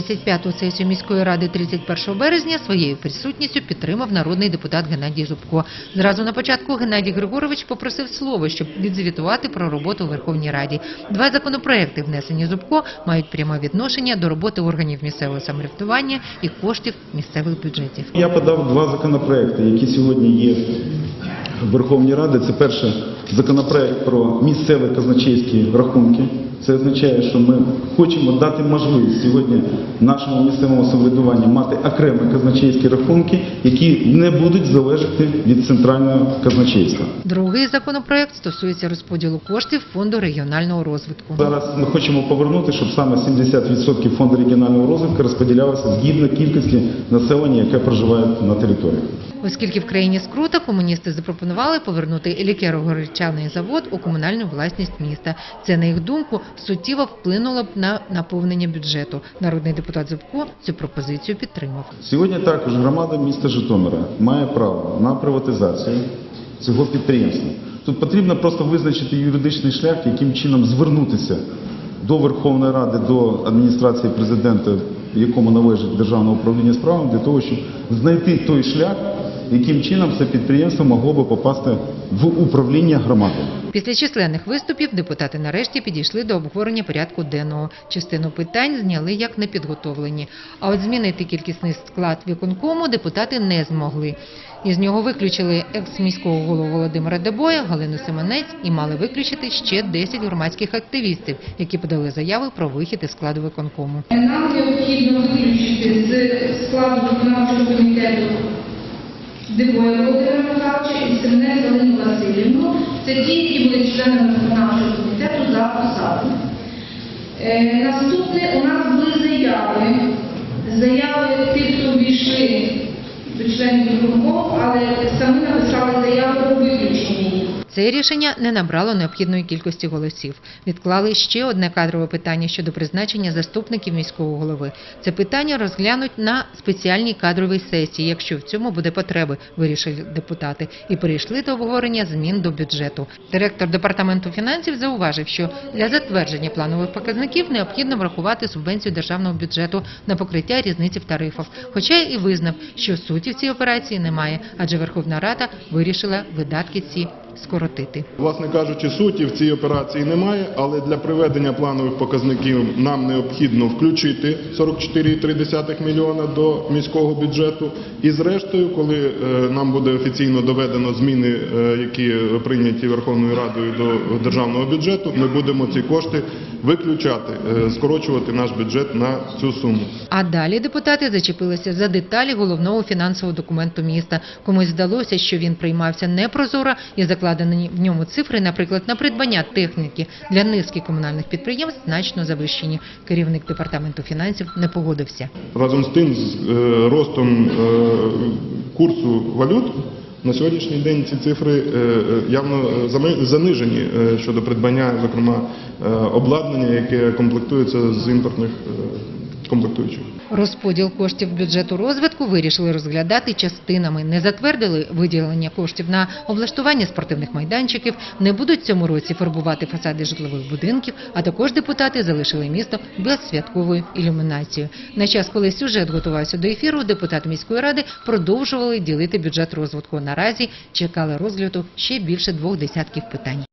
35-ту сесію міської ради 31 березня своєю присутністю підтримав народний депутат Геннадій Зубко. Зразу на початку Геннадій Григорович попросив слово, щоб відзвітувати про роботу у Верховній Раді. Два законопроекти, внесені Зубко, мають пряме відношення до роботи органів місцевого самоврядування і коштів місцевих бюджетів. Я подав два законопроекти, які сьогодні є в Верховній Раді. Це перший законопроект про місцеві казначейські рахунки. Це означає, що ми хочемо дати можливість сьогодні нашому місцевому самоврядуванню мати окремі казначейські рахунки, які не будуть залежати від центрального казначейства. Другий законопроект стосується розподілу коштів фонду регіонального розвитку. Зараз ми хочемо повернути, щоб саме 70% фонду регіонального розвитку розподілялося згідно кількості населення, яке проживає на території. Оскільки в країні скрута, комуністи запропонували повернути лікеро-горчаний завод у комунальну власність міста. Це, на їх думку, суттєво вплинуло б на наповнення бюджету. Народний депутат Зубко цю пропозицію підтримав. Сьогодні також громада міста Житомира має право на приватизацію цього підприємства. Тут потрібно просто визначити юридичний шлях, яким чином звернутися до Верховної Ради, до адміністрації президента, якому належить державне управління справами, для того, щоб знайти той шлях, яким чином це підприємство могло би попасти в управління громадою. Після численних виступів депутати нарешті підійшли до обговорення порядку денного. Частину питань зняли як непідготовлені. А от змінити кількісний склад виконкому депутати не змогли. Із нього виключили екс-міського голову Володимира Дебоя, Галину Семенець і мали виключити ще 10 громадських активістів, які подали заяви про вихід із складу виконкому. Нам необхідно виключити з складу виконавчого комітету Дивоя Володимира Михайловича і Семенець Галину Васильівну. Це ті, які були членами виконавчого комітету за посаду. Е, наступне у нас були заяви. Заяви тих, хто ввійшли до членів виконкому, але самі написали заяви про виключення. Це рішення не набрало необхідної кількості голосів. Відклали ще одне кадрове питання щодо призначення заступників міського голови. Це питання розглянуть на спеціальній кадровій сесії, якщо в цьому буде потреби, вирішили депутати, і перейшли до обговорення змін до бюджету. Директор департаменту фінансів зауважив, що для затвердження планових показників необхідно врахувати субвенцію державного бюджету на покриття різниці в тарифах. Хоча і визнав, що суті в цій операції немає, адже Верховна Рада вирішила видатки ці скоротити. Власне кажучи, суті в цій операції немає, але для приведення планових показників нам необхідно включити 44,3 мільйона до міського бюджету. І зрештою, коли е, нам буде офіційно доведено зміни, е, які прийняті Верховною Радою до державного бюджету, ми будемо ці кошти виключати, е, скорочувати наш бюджет на цю суму. А далі депутати зачепилися за деталі головного фінансового документу міста. Комусь здалося, що він приймався непрозоро і закладені в ньому цифри, наприклад, на придбання техніки для низки комунальних підприємств значно завищені. Керівник департаменту фінансів не погодився. Разом з тим, з е, ростом е, курсу валют, на сьогоднішній день ці цифри е, явно занижені щодо придбання, зокрема, обладнання, яке комплектується з імпортних комплектуючих. Розподіл коштів бюджету розвитку вирішили розглядати частинами. Не затвердили виділення коштів на облаштування спортивних майданчиків, не будуть цьому році фарбувати фасади житлових будинків, а також депутати залишили місто без святкової ілюмінації. На час, коли сюжет готувався до ефіру, депутати міської ради продовжували ділити бюджет розвитку. Наразі чекали розгляду ще більше двох десятків питань.